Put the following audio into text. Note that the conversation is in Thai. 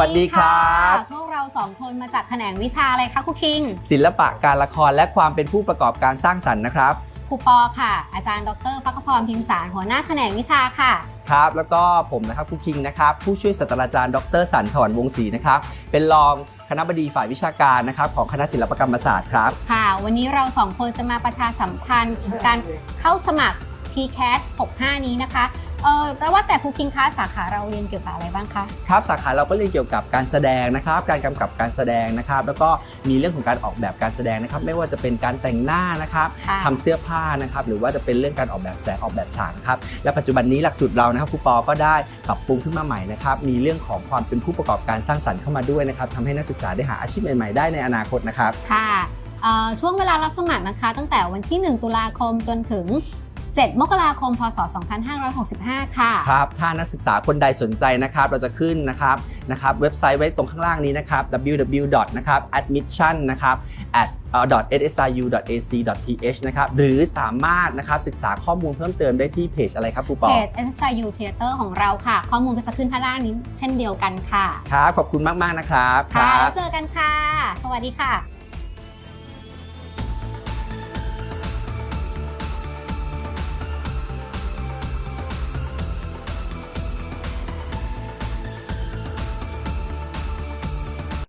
วัสดีครับพวกเราสองคนมาจากแขนงวิชาอะไรคะครูคิง ศิลปะการละครและความเป็นผู้ประกอบการสร้างสรรค์นะครับครูปอค่ะ อาจารย์ดรพักขพรพิมพ์สารหัวหน้าแขนงวิชาค่ะครับแล้วก็ผมนะครับครูคิงนะครับผู้ช่วยศาสตราจารย์ดรสันถอนวงศรีนะครับเป็นรองคณะบดีฝ่ายวิชาการนะครับของคณะศิลปกรรมศาสตร์ครับค่ะ วันนี้เราสองคนจะมาประชาสัมพันธ์การเข้าสมัคร PCAT 65 นี้นะคะ เออแล้วว่าแต่ครูคิงคะสาขาเราเรียนเกี่ยวกับอะไรบ้างคะ ครับสาขาเราก็เรียนเกี่ยวกับการแสดงนะครับ การกำกับการแสดงนะครับ แล้วก็มีเรื่องของการออกแบบการแสดงนะครับ ไม่ว่าจะเป็นการแต่งหน้านะครับค่ะ ทำเสื้อผ้านะครับ หรือว่าจะเป็นเรื่องการออกแบบแสงออกแบบฉากนะครับ และปัจจุบันนี้หลักสูตรเรานะครับครูปอก็ได้ปรับปรุงขึ้นมาใหม่นะครับ มีเรื่องของความเป็นผู้ประกอบการสร้างสรรค์เข้ามาด้วยนะครับทำให้นักศึกษาได้หาอาชีพใหม่ๆได้ในอนาคตนะครับ ค่ะเอ่อช่วงเวลารับสมัครนะคะ ตั้งแต่วันที่ 1 ตุลาคมจนถึง 7 มกราคม พศ 2565 ค่ะ ครับ ถ้านักศึกษาคนใดสนใจนะครับ เราจะขึ้นนะครับนะครับเว็บไซต์ไว้ตรงข้างล่างนี้นะครับ www. นะครับ admission นะครับ at ssiu.ac.th นะครับ หรือสามารถนะครับศึกษาข้อมูลเพิ่มเติมได้ที่เพจอะไรครับครูปอเพจ SSIU Theater ของเราค่ะ ข้อมูลก็จะขึ้นข้างล่างนี้เช่นเดียวกันค่ะ ครับ ขอบคุณมาก ๆ นะครับ ค่ะคแล้รับวเจอกันค่ะ สวัสดีค่ะ